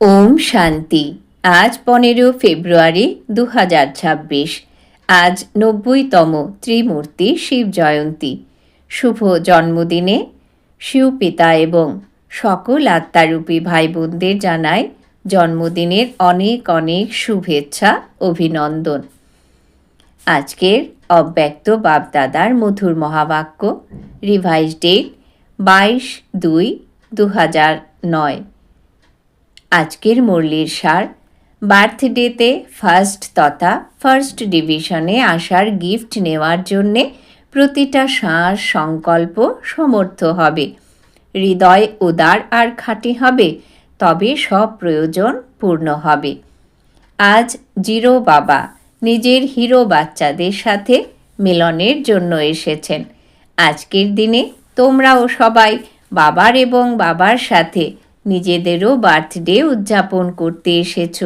ওম শান্তি। আজ পনেরো ফেব্রুয়ারি দু হাজার ছাব্বিশ। আজ নব্বইতম ত্রিমূর্তি শিব জয়ন্তী। শুভ জন্মদিনে শিবপিতা এবং সকল আত্মারূপী ভাই বোনদের জানায় জন্মদিনের অনেক অনেক শুভেচ্ছা, অভিনন্দন। আজকের অব্যক্ত বাপদাদার মধুর মহাবাক্য রিভাইজ ডেট বাইশ দুই দু হাজার নয়। আজকের মুরলির সার বার্থডেতে ফার্স্ট তথা ফার্স্ট ডিভিশনে আসার গিফট নেওয়ার জন্যে প্রতিটা শ্বাস সংকল্প সমর্থ হবে। হৃদয় উদার আর খাঁটি হবে, তবে সব প্রয়োজন পূর্ণ হবে। আজ জিরো বাবা নিজের হিরো বাচ্চাদের সাথে মিলনের জন্য এসেছেন। আজকের দিনে তোমরাও সবাই বাবার এবং বাবার সাথে নিজেদেরও বার্থডে উদযাপন করতে এসেছ।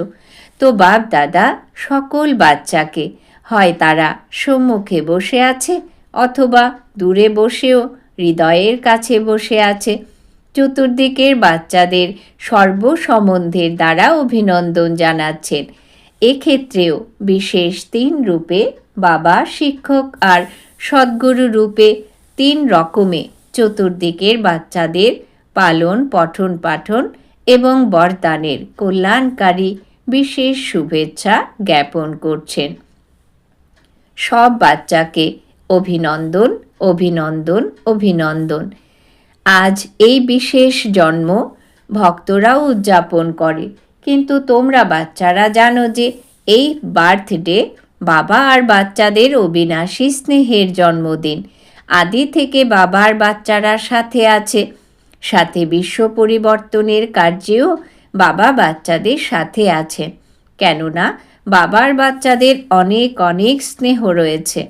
তো বাপ দাদা, সকল বাচ্চাকে, হয় তারা সম্মুখে বসে আছে অথবা দূরে বসেও হৃদয়ের কাছে বসে আছে। চতুর্দিকের বাচ্চাদের সর্বসম্বন্ধের দ্বারা অভিনন্দন জানাচ্ছেন। এক্ষেত্রেও বিশেষ তিন রূপে বাবা, শিক্ষক আর সদ্গুরু রূপে তিন রকমে চতুর্দিকের বাচ্চাদের পালন, পঠন পাঠন এবং বরদানের কল্যাণকারী বিশেষ শুভেচ্ছা জ্ঞাপন করছেন। সব বাচ্চাকে অভিনন্দন অভিনন্দন অভিনন্দন। আজ এই বিশেষ জন্ম ভক্তরাও উদযাপন করে। কিন্তু তোমরা বাচ্চারা জানো যে এই বার্থডে বাবা আর বাচ্চাদের অবিনাশী স্নেহের জন্মদিন। আদি থেকে বাবার বাচ্চারা সাথে আছে। সাথে বিশ্ব পরিবর্তনের কার্যেও বাবা বাচ্চাদের সাথে আছে। কেননা, বাবার বাচ্চাদের অনেক অনেক স্নেহ রয়েছে।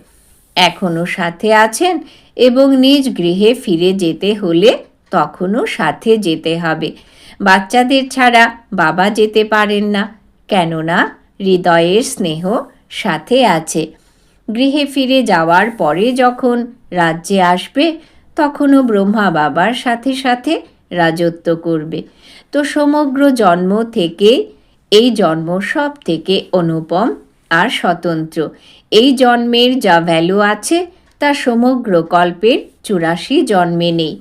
এখনও সাথে আছেন এবং নিজ গৃহে ফিরে যেতে হলে তখনও সাথে যেতে হবে। বাচ্চাদের ছাড়া বাবা যেতে পারেন না। কেননা, হৃদয়ের স্নেহ সাথে আছে। গৃহে ফিরে যাওয়ার পরে যখন রাজ্যে আসবে তখনও ব্রহ্মা বাবার সাথে সাথে রাজত্ব করবে। তো সমগ্র জন্ম থেকে, এই জন্ম সব থেকে অনুপম আর স্বতন্ত্র। এই জন্মের যা ভ্যালু আছে, তা সমগ্র কল্পের চুরাশি জন্মে নেই।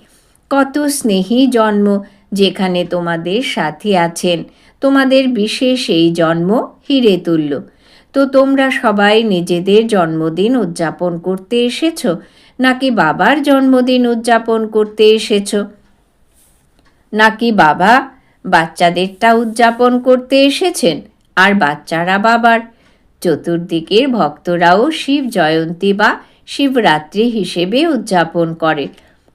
কত স্নেহী জন্ম যেখানে তোমাদের সাথে আছেন, তোমাদের বিশেষ এই জন্ম হিরে তুল্য। তো তোমরা সবাই নিজেদের জন্মদিন উদযাপন করতে এসেছ নাকি বাবার জন্মদিন উদযাপন করতে এসেছ? নাকি বাবা বাচ্চাদেরটা উদযাপন করতে এসেছেন আর বাচ্চারা বাবার? চতুর্দিকের ভক্তরাও শিব জয়ন্তী বা শিবরাত্রি হিসেবে উদযাপন করে,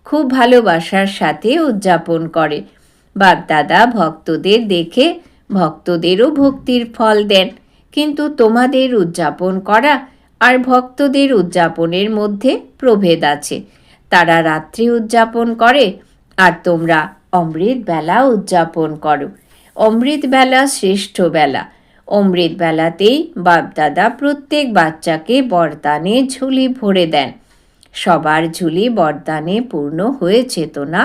খুব ভালোবাসার সাথে উদযাপন করে। বাপদাদা ভক্তদের দেখে ভক্তদেরও ভক্তির ফল দেন। কিন্তু তোমাদের উদযাপন করা আর ভক্তদের উদযাপনের মধ্যে প্রভেদ আছে। তারা রাত্রি উদযাপন করে আর তোমরা অমৃত বেলা উদযাপন করো। অমৃত বেলা শ্রেষ্ঠ বেলা। অমৃত বেলাতেই বাপদাদা প্রত্যেক বাচ্চাকে বরদানে ঝুলি ভরে দেন। সবার ঝুলি বরদানে পূর্ণ হয়েছে তো না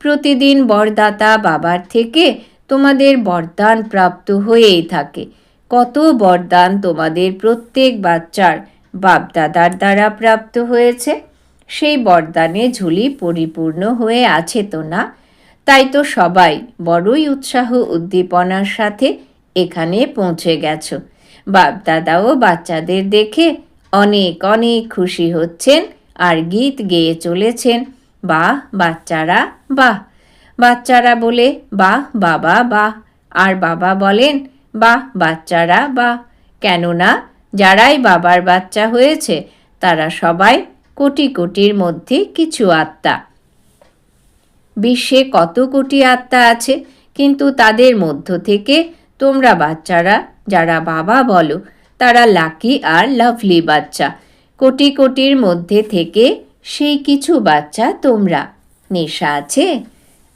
প্রতিদিন বরদাতা বাবার থেকে তোমাদের বরদান প্রাপ্ত হয়েই থাকে। কত বরদান তোমাদের প্রত্যেক বাচ্চার বাপদাদার দ্বারা প্রাপ্ত হয়েছে। সেই বরদানে ঝুলি পরিপূর্ণ হয়ে আছে তো না? তাই তো সবাই বড়ই উৎসাহ উদ্দীপনার সাথে এখানে পৌঁছে গেছো। বাপদাদাও বাচ্চাদের দেখে অনেক অনেক খুশি হচ্ছেন আর গীত গেয়ে চলেছেন। বাহ, বাচ্চারা বাহ। বাচ্চারা বলে, বাহ, বাবা, বাহ। আর বাবা বলেন বাহ বাচ্চারা বাহ কেননা যারাই বাবার বাচ্চা হয়েছে, তারা সবাই কোটি কোটির মধ্যে কিছু আত্মা। বিশ্বে কত কোটি আত্মা আছে, কিন্তু তাদের মধ্য থেকে তোমরা বাচ্চারা, যারা বাবা বলো, তারা লাকি আর লাভলি বাচ্চা। কোটি কোটির মধ্যে থেকে সেই কিছু বাচ্চা তোমরা। নেশা আছে?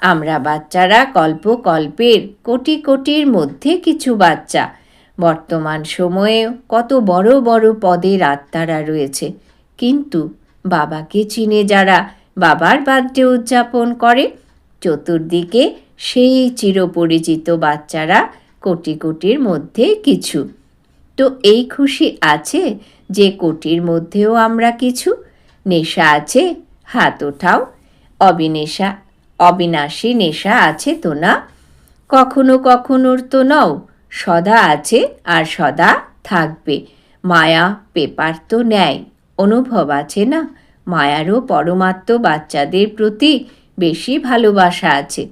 আমরা বাচ্চারা কল্প কল্পের কোটি কোটির মধ্যে কিছু বাচ্চা। বর্তমান সময়ে কত বড় বড় পদের আত্মারা রয়েছে। কিন্তু বাবাকে চিনে যারা বাবার বার্থডে উদযাপন করে, চতুর্দিকে সেই চিরপরিচিত বাচ্চারা কোটি কোটির মধ্যে কিছু। তো এই খুশি আছে যে কোটির মধ্যেও আমরা কিছু? নেশা আছে? হাত ওঠাও। অবিনেশা অবিনাশী নেশা আছে তো না? কখনো কখনোর তো নও, সদা আছে আর সদা থাকবে। মায়া পেপার তো নেয়, অনুভব আছে না? মায়ারও পরমাত্ম বাচ্চাদের প্রতি বেশি ভালোবাসা আছে।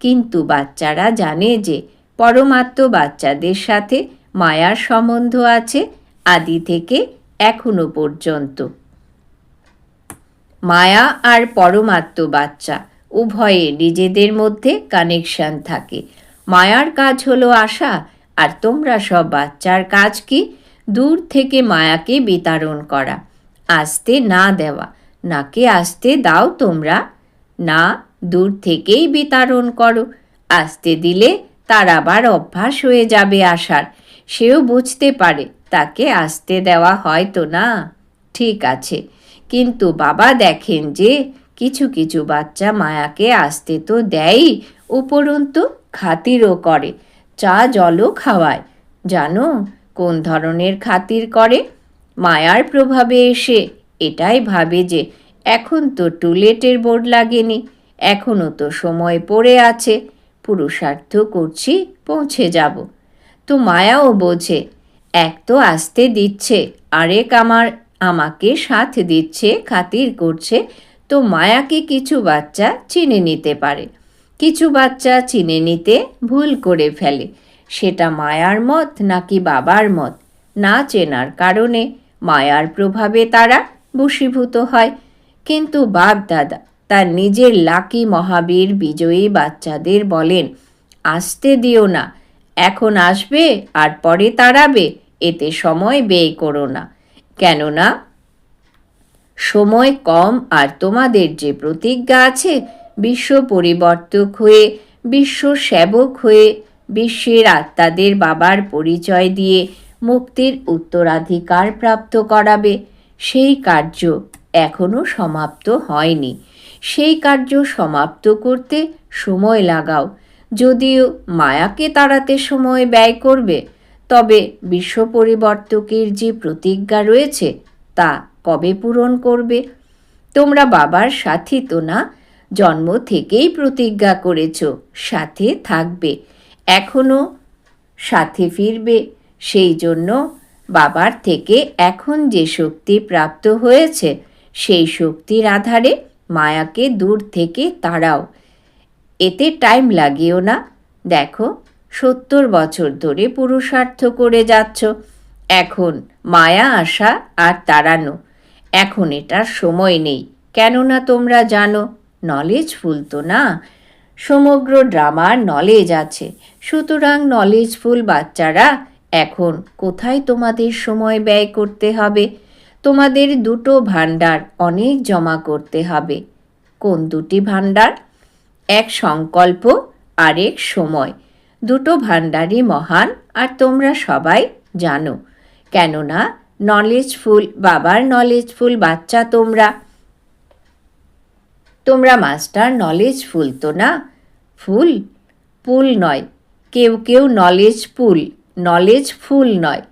কিন্তু বাচ্চারা জানে যে পরমাত্ম বাচ্চাদের সাথে মায়ার সম্বন্ধ আছে আদি থেকে এখনও পর্যন্ত। মায়া আর পরমাত্ম বাচ্চা উভয়ে নিজেদের মধ্যে কানেকশন থাকে। মায়ার কাজ হলো আশা, আর তোমরা সব বাচ্চার কাজ কি? দূর থেকে মায়াকে বিতরণ করা। আসতে না দেওয়া, নাকে আসতে দাও তোমরা। না, দূর থেকেই বিতরণ করো। আসতে দিলে তার আবার অভ্যাস হয়ে যাবে আসার সেও বুঝতে পারে, তাকে আসতে দেওয়া হয়তো না। ঠিক আছে, কিন্তু বাবা দেখেন যে কিছু কিছু বাচ্চা মায়াকে আসতে তো দেয়ই, উপরন্তু খাতিরও করে, চা জলও খাওয়ায়। জানো, কোন ধরনের খাতির করে? মায়ার প্রভাবে এসে, এটাই ভাবে যে, এখন তো টুলেটের বোর্ড লাগেনি এখনও তো সময় পড়ে আছে, পুরুষার্থ করছি, পৌঁছে যাব। তো মায়াও বোঝে, এক তো আসতে দিচ্ছে, আরেক আমার, আমাকে সাথ দিচ্ছে, খাতির করছে তো মায়াকে কিছু বাচ্চা চিনে নিতে পারে। কিছু বাচ্চা চিনে নিতে ভুল করে ফেলে। সেটা মায়ার মত নাকি বাবার মত? না চেনার কারণে মায়ার প্রভাবে তারা বশীভূত হয়। কিন্তু বাপ দাদা তার নিজের লাকি মহাবীর বিজয়ী বাচ্চাদের বলেন, আসতে দিও না, এখন আসবে আর পরে তাড়াবে, এতে সময় ব্যয় করো না। কেননা সময় কম আর তোমাদের যে প্রতিজ্ঞা আছে, বিশ্ব পরিবর্তক হয়ে, বিশ্ব সেবক হয়ে, বিশ্বের আত্মাদের বাবার পরিচয় দিয়ে মুক্তির উত্তরাধিকার প্রাপ্ত করাবে। সেই কার্য এখনও সমাপ্ত হয়নি। সেই কার্য সমাপ্ত করতে সময় লাগাও। যদিও মায়াকে তাড়াতে সময় ব্যয় করবে, তবে বিশ্ব পরিবর্তকের যে প্রতিজ্ঞা রয়েছে, তা কবে পূরণ করবে? তোমরা বাবার সাথী তো না? জন্ম থেকেই প্রতিজ্ঞা করেছ, সাথে থাকবে এখনও সাথে ফিরবে। সেই জন্য বাবার থেকে এখন যে শক্তি প্রাপ্ত হয়েছে, সেই শক্তির আধারে মায়াকে দূর থেকে তাড়াও। এতে টাইম লাগিও না। দেখো, সত্তর বছর ধরে পুরুষার্থ করে যাচ্ছ। এখন মায়া আসা আর তাড়ানো এখন এটার সময় নেই। কেননা তোমরা জানো নলেজ ফুলতো না। সমগ্র ড্রামার নলেজ আছে। সুতরাং নলেজফুল বাচ্চারা, এখন কোথায় তোমাদের সময় ব্যয় করতে হবে? তোমাদের দুটো ভাণ্ডার অনেক জমা করতে হবে। কোন দুটি ভাণ্ডার? এক সংকল্প, আরেক সময়। দুটো ভাণ্ডারই মহান, আর তোমরা সবাই জানো। কেননা নলেজফুল বাবার নলেজফুল বাচ্চা তোমরা। তোমরা মাস্টার নলেজ ফুল তো না? ফুল? পুল নয়। কেউ কেউ নলেজ পুল নলেজ ফুল নয়।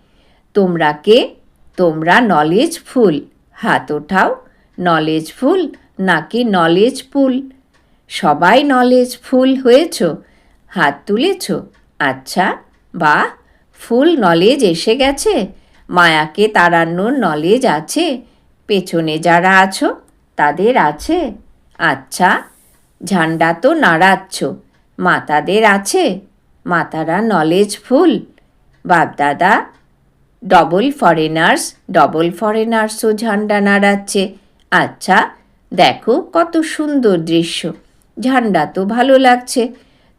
তোমরা কে? তোমরা নলেজ ফুল হাত ওঠাও নলেজ ফুল নাকি নলেজ পুল সবাই নলেজ ফুল হয়েছ? হাত তুলেছ? আচ্ছা বা ফুল নলেজ এসে গেছে। মায়াকে তাড়ানোর নলেজ আছে। পেছনে যারা আছো, তাদের আছে। আচ্ছা ঝান্ডা তো নাড়াচ্ছ, মাতাদের আছে। মাতারা নলেজ ফুল। বাপদাদা ডবল ফরেনার্স ডবল ফরেনার্সও ঝান্ডা নাড়াচ্ছে। আচ্ছা দেখো কত সুন্দর দৃশ্য। ঝান্ডা তো ভালো লাগছে।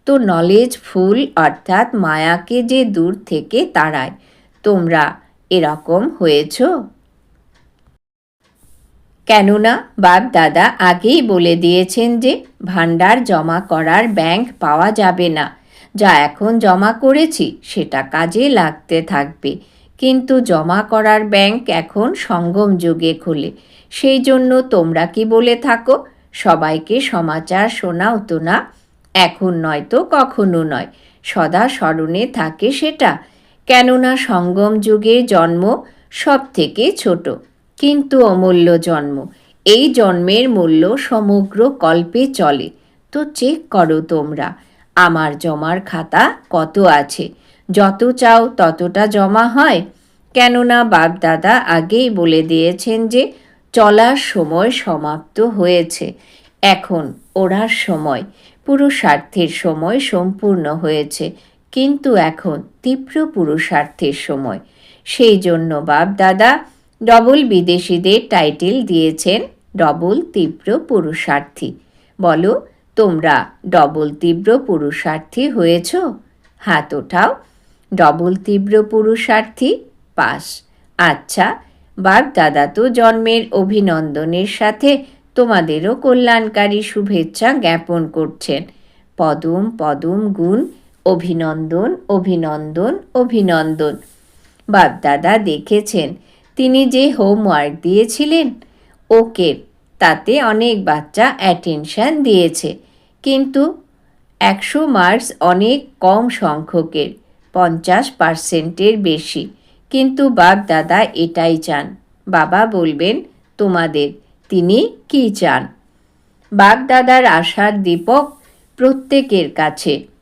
তো নলেজ ফুল অর্থাৎ মায়াকে যে দূর থেকে তাড়ায়। তোমরা এরকম হয়েছ? কেননা বাপ দাদা আগেই বলে দিয়েছেন যে, ভাণ্ডার জমা করার ব্যাংক পাওয়া যাবে না। যা এখন জমা করেছি, সেটা কাজে লাগতে থাকবে। কিন্তু জমা করার ব্যাংক এখন সঙ্গম যুগে খোলে। সেই জন্য তোমরা কি বলে থাকো? সবাইকে সমাচার শোনাও তো না? এখন নয়তো কখনো নয়। সদা স্মরণে থাকে সেটা। কেননা সঙ্গম যুগের জন্ম সব থেকে ছোট, কিন্তু অমূল্য জন্ম। এই জন্মের মূল্য সমগ্র কল্পে চলে। তো চেক করো তোমরা, আমার জমার খাতা কত আছে? যত চাও ততটা জমা হয়। কেননা বাপদাদা আগেই বলে দিয়েছেন যে, চলার সময় সমাপ্ত হয়েছে। এখন ওড়ার সময়, পুরুষার্থের সময় সম্পূর্ণ হয়েছে। কিন্তু এখন তীব্র পুরুষার্থের সময়। সেই জন্য বাপদাদা ডবল বিদেশিদের টাইটেল দিয়েছেন ডবল তীব্র পুরুষার্থী। বলো, তোমরা ডবল তীব্র পুরুষার্থী হয়েছ? হাত ওঠাও। ডবল তীব্র পুরুষার্থী? পাস। আচ্ছা বাপ দাদা তো জন্মের অভিনন্দনের সাথে তোমাদেরও কল্যাণকারী শুভেচ্ছা জ্ঞাপন করছেন। পদম পদম গুণ অভিনন্দন অভিনন্দন অভিনন্দন। বাপদাদা দেখেছেন, তিনি যে হোমওয়ার্ক দিয়েছিলেন, ওকে তাতে অনেক বাচ্চা অ্যাটেনশান দিয়েছে। কিন্তু একশো মার্কস অনেক কম সংখ্যকের, পঞ্চাশ পার্সেন্টের বেশি। কিন্তু বাপ দাদা এটাই চান। বাবা বলবেন, তোমাদের, তিনি কি চান? বাপ দাদার আশার দীপক প্রত্যেকের কাছে।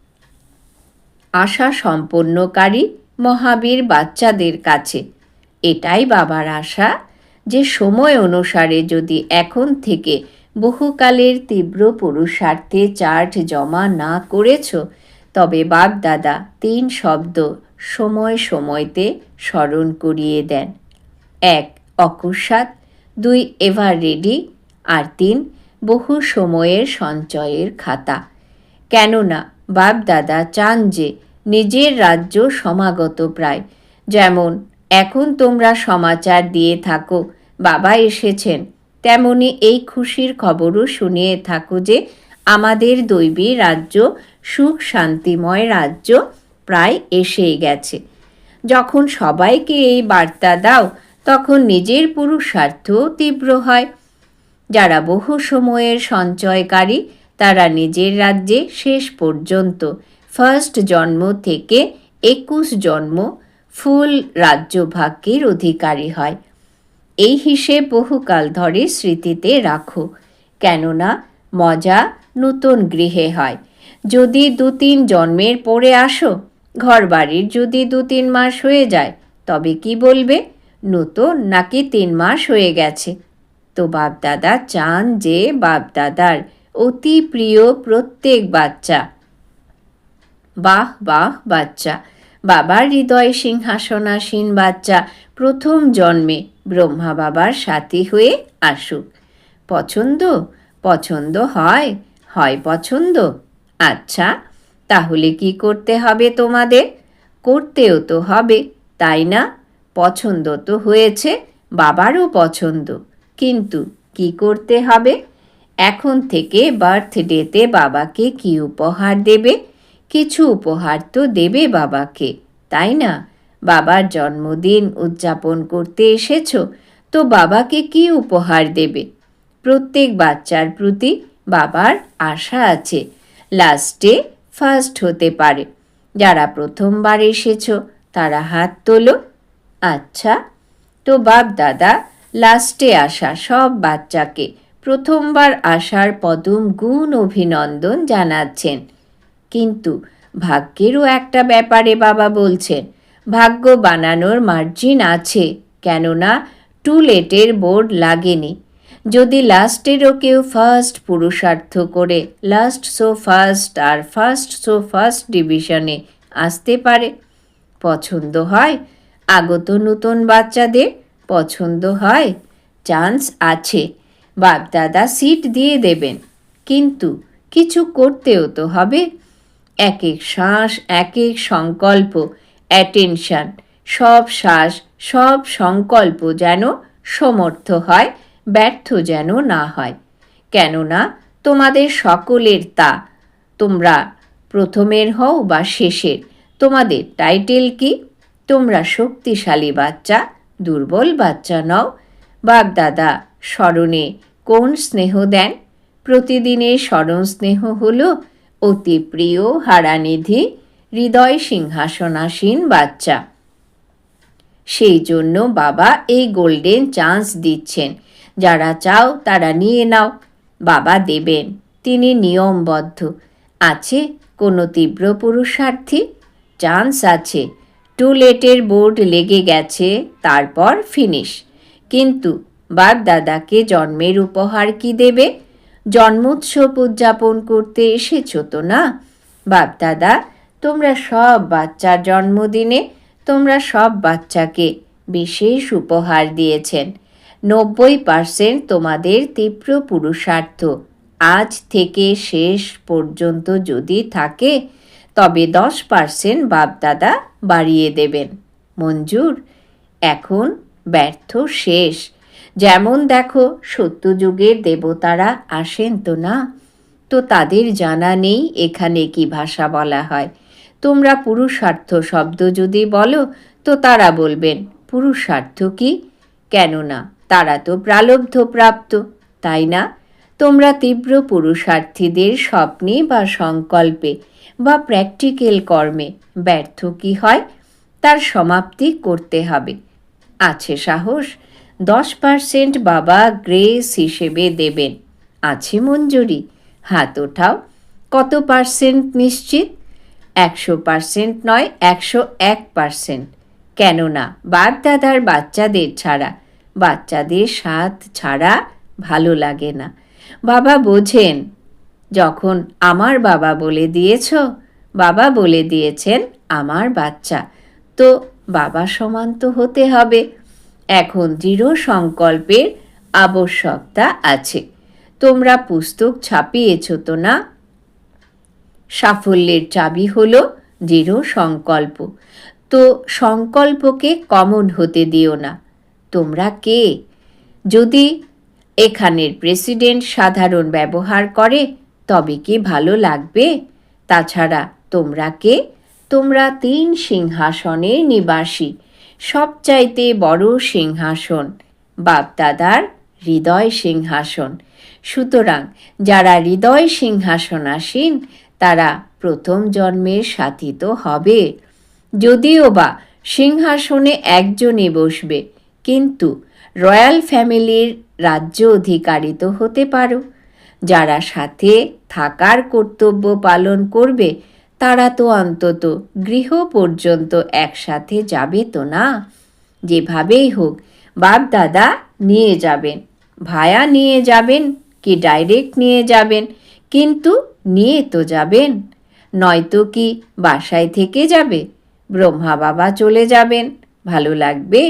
আশা সম্পন্নকারী মহাবীর বাচ্চাদের কাছে। এটাই বাবার আশা যে সময় অনুসারে যদি এখন থেকে বহুকালের তীব্র পুরুষার্থে চার্ট জমা না করেছ, তবে বাপ দাদা তিন শব্দ সময় সময়তে স্মরণ করিয়ে দেন। এক, অকস্মাৎ। দুই এভার রেডি আর তিন, বহু সময়ের সঞ্চয়ের খাতা। কেননা বাপ দাদা চান যে নিজের রাজ্য সমাগত প্রায়। যেমন, এখন তোমরা সমাচার দিয়ে থাকো, বাবা এসেছেন। তেমনি এই খুশির খবরও শুনিয়ে থাকো যে আমাদের দৈবী রাজ্য সুখ শান্তিময় রাজ্য প্রায় এসেই গেছে। যখন সবাইকে এই বার্তা দাও, তখন নিজের পুরুষার্থ তীব্র হয়। যারা বহু সময়ের সঞ্চয়কারী তারা নিজের রাজ্যে শেষ পর্যন্ত ফার্স্ট জন্ম থেকে একুশ জন্ম ফুল রাজ্যভাগ্যের অধিকারী হয়। এই হিসেব বহুকাল ধরে স্মৃতিতে রাখো, কেননা মজা নতুন গৃহে হয়। যদি দু তিন জন্মের পরে আসো ঘর বাড়ির যদি দু তিন মাস হয়ে যায়, তবে কি বলবে? নতুন নাকি তিন মাস হয়ে গেছে। তো বাপদাদা চান যে বাপদাদার অতি প্রিয় প্রত্যেক বাচ্চা। বাহ বাহ, বাচ্চা। বাবার হৃদয় সিংহাসনাসীন বাচ্চা, প্রথম জন্মে ব্রহ্মা বাবার সাথী হয়ে আসুক। পছন্দ? পছন্দ হয়। হয় পছন্দ। আচ্ছা তাহলে কি করতে হবে তোমাদের? করতেও তো হবে, তাই না? পছন্দ তো হয়েছে, বাবারও পছন্দ। কিন্তু কি করতে হবে? এখন থেকে বার্থডেতে বাবাকে কি উপহার দেবে? কিছু উপহার তো দেবে বাবাকে, তাই না? বাবার জন্মদিন উদযাপন করতে এসেছ, তো বাবাকে কি উপহার দেবে? প্রত্যেক বাচ্চার প্রতি বাবার আশা আছে। লাস্টে ফার্স্ট হতে পারে। যারা প্রথমবার এসেছ, তারা হাত তোলো। আচ্ছা তো বাপ, দাদা লাস্টে আসা সব বাচ্চাকে প্রথমবার আসার পদম গুণ অভিনন্দন জানাচ্ছেন। কিন্তু ভাগ্যেরও একটা ব্যাপারে বাবা বলছেন, ভাগ্য বানানোর মার্জিন আছে, কেননা টু লেটের বোর্ড লাগেনি। যদি লাস্টেরও কেউ ফার্স্ট পুরুষার্থ করে লাস্ট সো ফার্স্ট আর ফার্স্ট সো ফার্স্ট ডিভিশনে আসতে পারে, পছন্দ হয় আগত নতুন বাচ্চাদের, পছন্দ হয় চান্স আছে। বাপদাদা সিট দিয়ে দেবেন। কিন্তু কিছু করতেও তো হবে। এক এক শ্বাস এক এক সংকল্প, অ্যাটেনশান, সব শ্বাস, সব সংকল্প যেন সমর্থ হয়, ব্যর্থ যেন না হয়। কেননা তোমাদের সকলের তা। তোমরা প্রথমের হও বা শেষের। তোমাদের টাইটেল কি? তোমরা শক্তিশালী বাচ্চা, দুর্বল বাচ্চা নও। বাগদাদা, স্মরণে কোন স্নেহ দেন? প্রতিদিনের স্মরণ স্নেহ হল অতি প্রিয় হারানিধি, হৃদয় সিংহাসনাসীন বাচ্চা। সেই জন্য বাবা এই গোল্ডেন চান্স দিচ্ছেন। যারা চাও তারা নিয়ে নাও। বাবা দেবেন, তিনি নিয়মবদ্ধ। আছে কোনো তীব্র পুরুষার্থী? চান্স আছে। টু লেটের বোর্ড লেগে গেছে, তারপর ফিনিশ। কিন্তু বাপ দাদাকে জন্মের উপহার কি দেবে? জন্মোৎসব উদযাপন করতে এসেছ তো না? বাপ দাদা তোমরা সব বাচ্চার জন্মদিনে তোমরা সব বাচ্চাকে বিশেষ উপহার দিয়েছেন। নব্বই পার্সেন্ট তোমাদের তীব্র পুরুষার্থ। আজ থেকে শেষ পর্যন্ত যদি থাকে, তবে দশ পার্সেন্ট বাপদাদা বাড়িয়ে দেবেন। মঞ্জুর, এখন ব্যর্থ শেষ। যেমন দেখো, সত্যযুগের দেবতারা আসেন তো না? তো তাদের জানা নেই এখানে কি ভাষা বলা হয়। তোমরা পুরুষার্থ শব্দ যদি বলো, তো তারা বলবেন, পুরুষার্থ কি? কেননা তারা তো প্রালব্ধ প্রাপ্ত, তাই না? তোমরা তীব্র পুরুষার্থীদের স্বপ্নে বা সংকল্পে বা প্র্যাকটিক্যাল কর্মে ব্যর্থ কি হয়? তার সমাপ্তি করতে হবে। আছে সাহস, দশ পার্সেন্ট বাবা গ্রেস হিসেবে দেবেন। আছে মঞ্জুরি, হাত ওঠাও, কত পার্সেন্ট নিশ্চিত? একশো পার্সেন্ট নয়, একশো এক পার্সেন্ট কেননা বাপ দাদার বাচ্চাদের ছাড়া, বাচ্চাদের সাথ ছাড়া ভালো লাগে না। বাবা বোঝেন, যখন আমার বাবা বলে দিয়েছ, বাবা বলে দিয়েছেন আমার বাচ্চা। তো বাবা সমান তো হতে হবে। এখন দৃঢ় সংকল্পের আবশ্যকতা আছে। তোমরা পুস্তক ছাপিয়েছ তো না? সাফল্যের চাবি হল দৃঢ় সংকল্প। তো সংকল্পকে কমন হতে দিও না। তোমরা কে? যদি এখানের প্রেসিডেন্ট সাধারণ ব্যবহার করে, তবে কি ভালো লাগবে? তাছাড়া তোমরা কে? তোমরা তিন সিংহাসনে নিবাসী, সবচাইতে বড় সিংহাসন, বাপদাদার হৃদয় সিংহাসন। সুতরাং যারা হৃদয় সিংহাসনাসীন, তারা প্রথম জন্মের সাথী তো হবে। যদিও বা সিংহাসনে একজনই বসবে, কিন্তু রয়্যাল ফ্যামিলির রাজ্য অধিকারী তো হতে পারো। যারা সাথে থাকার কর্তব্য পালন করবে তারা তো অন্তত গৃহ পর্যন্ত একসাথে যাবে তো না? যেভাবেই হোক বাপ দাদা নিয়ে যাবেন, ভায়া নিয়ে যাবেন, কি ডাইরেক্ট নিয়ে যাবেন, কিন্তু নিয়ে তো যাবেন। নয়তো কি বাসায় থেকে যাবে, ব্রহ্মা বাবা চলে যাবেন, ভালো লাগবে?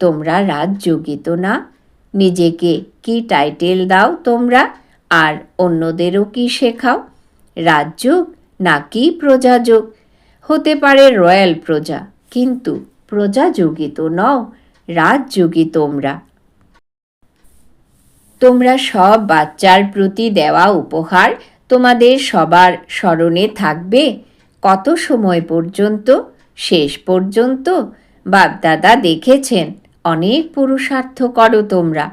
তোমরা রাজযোগী তো না? নিজেকে কি টাইটেল দাও তোমরা? আর অন্যদেরও কি শেখাও? রাজযোগ নাকি প্রজাযোগ? হতে পারে রয়্যাল প্রজা, কিন্তু প্রজাযোগী তো নও, রাজযোগী তোমরা। তোমরা সব বাচ্চার প্রতি দেওয়া উপহার তোমাদের সবার স্মরণে থাকবে? কত সময় পর্যন্ত? শেষ পর্যন্ত? বাপদাদা দেখেছেন, অনেক পুরুষার্থ করো তোমরা।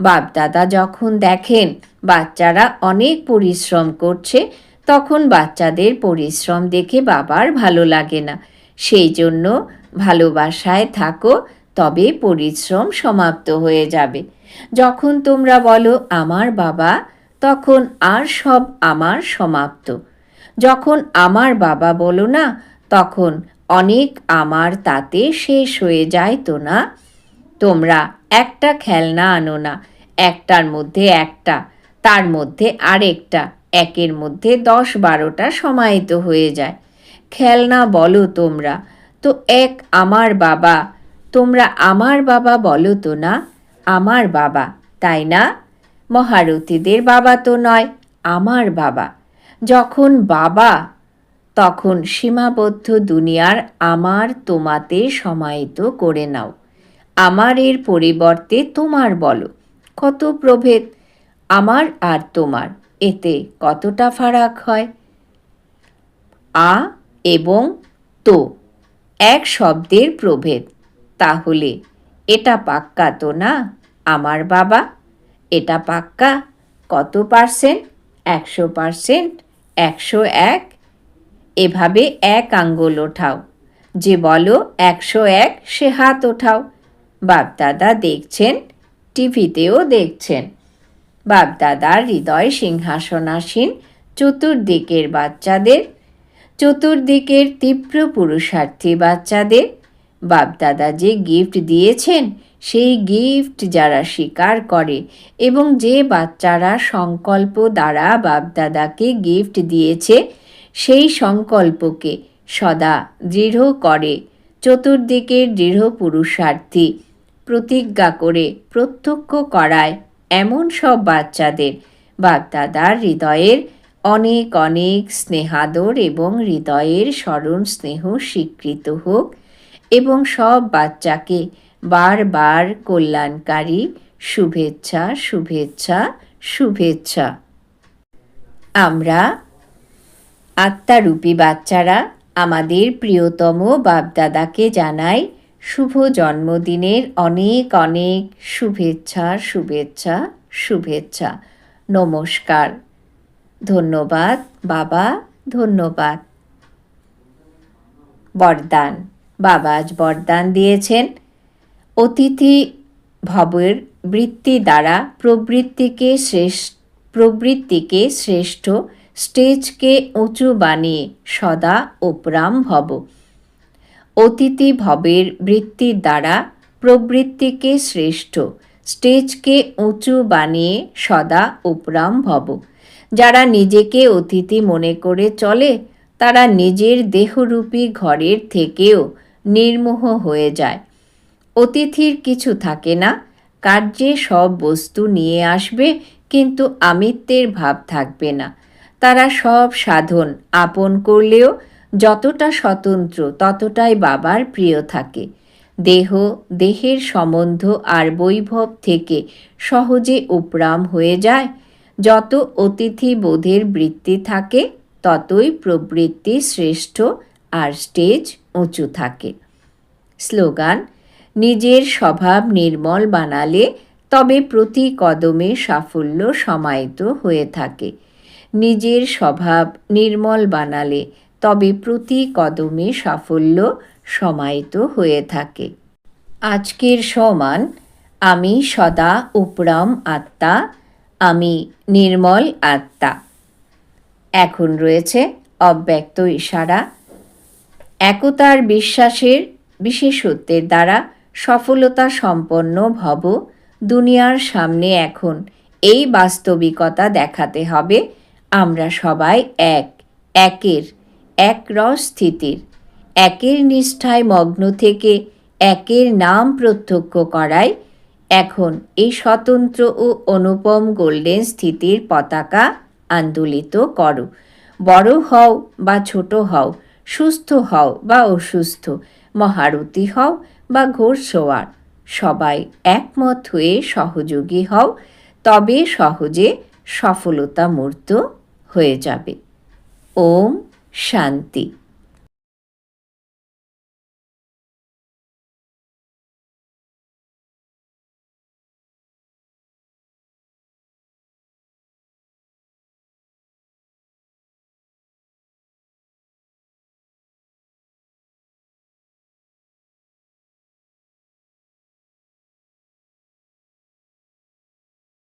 বাপদাদা যখন দেখেন বাচ্চারা অনেক পরিশ্রম করছে তখন বাচ্চাদের পরিশ্রম দেখে বাবার ভালো লাগে না। সেই জন্য ভালোবাসায় থাকো, তবে পরিশ্রম সমাপ্ত হয়ে যাবে। যখন তোমরা বলো, আমার বাবা তখন আর সব আমার সমাপ্ত। যখন আমার বাবা বলো না, তখন অনেক আমার তাতে শেষ হয়ে যায় তো না? তোমরা একটা খেলনা আনো না, একটার মধ্যে একটা, তার মধ্যে আরেকটা। একের মধ্যে দশ বারোটা সমাহিত হয়ে যায়। খেলনা বলো তোমরা, তো এক আমার বাবা, তোমরা আমার বাবা বলো তো না, আমার বাবা, তাই না? মহারথীদের বাবা তো নয়, আমার বাবা। যখন বাবা, তখন সীমাবদ্ধ দুনিয়ার আমার তোমাতে সমাহিত করে নাও। আমার এর পরিবর্তে তোমার বলো, কত প্রভেদ, আমার আর তোমার। এতে কতটা ফারাক হয়? আ এবং তো এক শব্দের প্রভেদ। তাহলে এটা পাক্কা তো না, আমার বাবা? এটা পাক্কা? কত পার্সেন্ট? একশো পার্সেন্ট? একশো এক? এভাবে এক আঙ্গুল ওঠাও। যে বলো একশো এক, সে হাত ওঠাও। বাপদাদা দেখছেন, টিভিতেও দেখছেন। বাপদাদার হৃদয় সিংহাসনাসীন চতুর্দিকের বাচ্চাদের, চতুর্দিকের তীব্র পুরুষার্থী বাচ্চাদের। বাপদাদা যে গিফট দিয়েছেন, সেই গিফট যারা স্বীকার করে এবং যে বাচ্চারা সংকল্প দ্বারা বাপদাদাকে গিফট দিয়েছে, সেই সংকল্পকে সদা দৃঢ় করে চতুর্দিকের দৃঢ় পুরুষার্থী প্রতিজ্ঞা করে প্রত্যক্ষ করায় এমন সব বাচ্চাদের বাপদাদার হৃদয়ের অনেক অনেক স্নেহাদর এবং হৃদয়ের স্মরণ স্নেহ স্বীকৃত হোক এবং সব বাচ্চাকে বারবার কল্যাণকারী শুভেচ্ছা শুভেচ্ছা শুভেচ্ছা। আমরা আত্মারূপী বাচ্চারা আমাদের প্রিয়তম বাপদাদাকে জানাই শুভ জন্মদিনের অনেক অনেক শুভেচ্ছা শুভেচ্ছা শুভেচ্ছা। নমস্কার। ধন্যবাদ, বাবা, ধন্যবাদ। বরদান। বাবা আজ বরদান দিয়েছেন। অতিথি ভবের বৃত্তি দ্বারা প্রবৃত্তিকে শ্রেষ্ঠ প্রবৃত্তিকে শ্রেষ্ঠ, স্টেজকে উঁচু বানিয়ে সদা ওপরাম ভব। অতিথি ভবের বৃত্তির দ্বারা প্রবৃত্তিকে শ্রেষ্ঠ। স্টেজকে উঁচু বানিয়ে সদা উপরাম ভব। যারা নিজেকে অতিথি মনে করে চলে, তারা নিজের দেহরূপী ঘরের থেকেও নির্মোহ হয়ে যায়। অতিথির কিছু থাকে না, কার্যে সব বস্তু নিয়ে আসবে, কিন্তু আমিত্বের ভাব থাকবে না। তারা সব সাধন আপন করলেও যতটা স্বতন্ত্র, ততটাই বাবার প্রিয় থাকে। দেহ, দেহের সম্বন্ধ আর বৈভব থেকে সহজে উপরাম হয়ে যায়। যত অতিথি বোধের বৃত্তি থাকে, ততই প্রবৃত্তি শ্রেষ্ঠ আর স্টেজ উঁচু থাকে। স্লোগান, নিজের স্বভাব নির্মল বানালে তবে প্রতি কদমে সাফল্য সমাহিত হয়ে থাকে। নিজের স্বভাব নির্মল বানালে তবে প্রতি কদমে সাফল্য সমাহিত হয়ে থাকে। আজকের সমান, আমি সদা উপরাম আত্মা, আমি নির্মল আত্মা। এখন রয়েছে অব্যক্ত ইশারা। একতার বিশ্বাসের বিশেষত্বের দ্বারা সফলতা সম্পন্ন ভব, দুনিয়ার সামনে এখন এই বাস্তবিকতা দেখাতে হবে। আমরা সবাই এক, একের এক রস স্থিতির একের নিষ্ঠায় মগ্ন থেকে একের নাম প্রত্যক্ষ করায় এখন এই স্বতন্ত্র ও অনুপম গোল্ডেন স্থিতির পতাকা আন্দোলিত করো। বড় হও বা ছোট হও, সুস্থ হও বা অসুস্থ মহারতি হও বা ঘোড়সোয়ার সবাই একমত হয়ে সহযোগী হও, তবে সহজে সফলতা মূর্ত হয়ে যাবে। ওম শান্তি